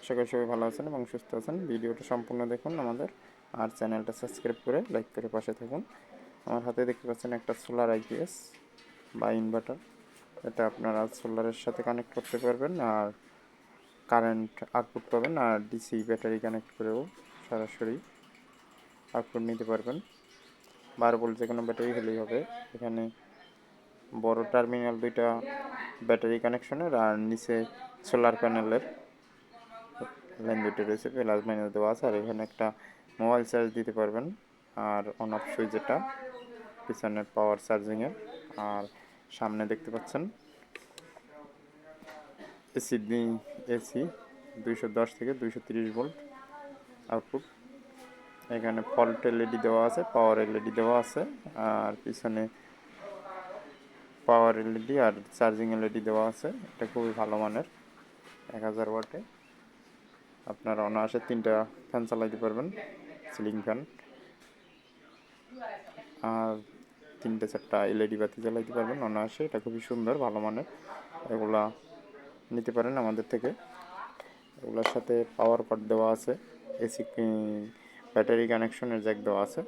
আশা করি সবাই ভালো আছেন এবং সুস্থ আছেন। ভিডিওটা সম্পূর্ণ দেখুন আমাদের আর চ্যানেলটা সাবস্ক্রাইব করে লাইক করে পাশে থাকুন। আমার হাতে দেখতে পাচ্ছেন একটা সোলার আইপিএস বা ইনভার্টার। এটা আপনারা সোলারের সাথে কানেক্ট করতে পারবেন আর কারেন্ট আউটপুট পাবেন আর ডিসি ব্যাটারি কানেক্ট করেও সরাসরি আউটপুট নিতে পারবেন। বারো ভোল্ট যে কোনো ব্যাটারি হলেই হবে। এখানে বড় টার্মিনাল দুইটা ব্যাটারি কানেকশনের আর নিচে সোলার প্যানেলের লাইন দুটো রয়েছে প্লাস মাইনাস দেওয়া আছে, আর এখানে একটা মোবাইল চার্জ দিতে পারবেন, আর অন অফ সুইচ যেটা, পিছনের পাওয়ার চার্জিংয়ের আর সামনে দেখতে পাচ্ছেন এসি এসি দুইশো দশ থেকে দুইশো তিরিশ ভোল্ট আউটপুট এখানে ফল্ট এলইডি দেওয়া আছে পাওয়ার এলইডি দেওয়া আছে, আর পিছনে পাওয়ার এলইডি আর চার্জিং এলইডি দেওয়া আছে, এটা খুবই ভালো মানের, এক হাজার ওয়াটে আপনারা অনায়াসে তিনটা ফ্যান চালাইতে পারবেন, সিলিং ফ্যান। আর তিনটে চারটা এলইডি বাতি জ্বালাইতে পারবেন অনায়াসে, এটা খুবই সুন্দর, ভালো মানের। এগুলা নিতে পারেন আমাদের থেকে। এগুলোর সাথে পাওয়ার কট দেওয়া আছে এসি ব্যাটারি কানেকশনের জ্যাক দেওয়া আছে,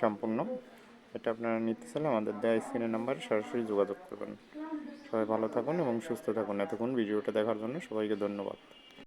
সম্পূর্ণ। এটা আপনারা নিতে চাইলে আমাদের দেওয়া স্ক্রিনের নাম্বারে সরাসরি যোগাযোগ করবেন। সবাই ভালো থাকুন এবং সুস্থ থাকুন। এতক্ষণ ভিডিওটা দেখার জন্য সবাইকে ধন্যবাদ।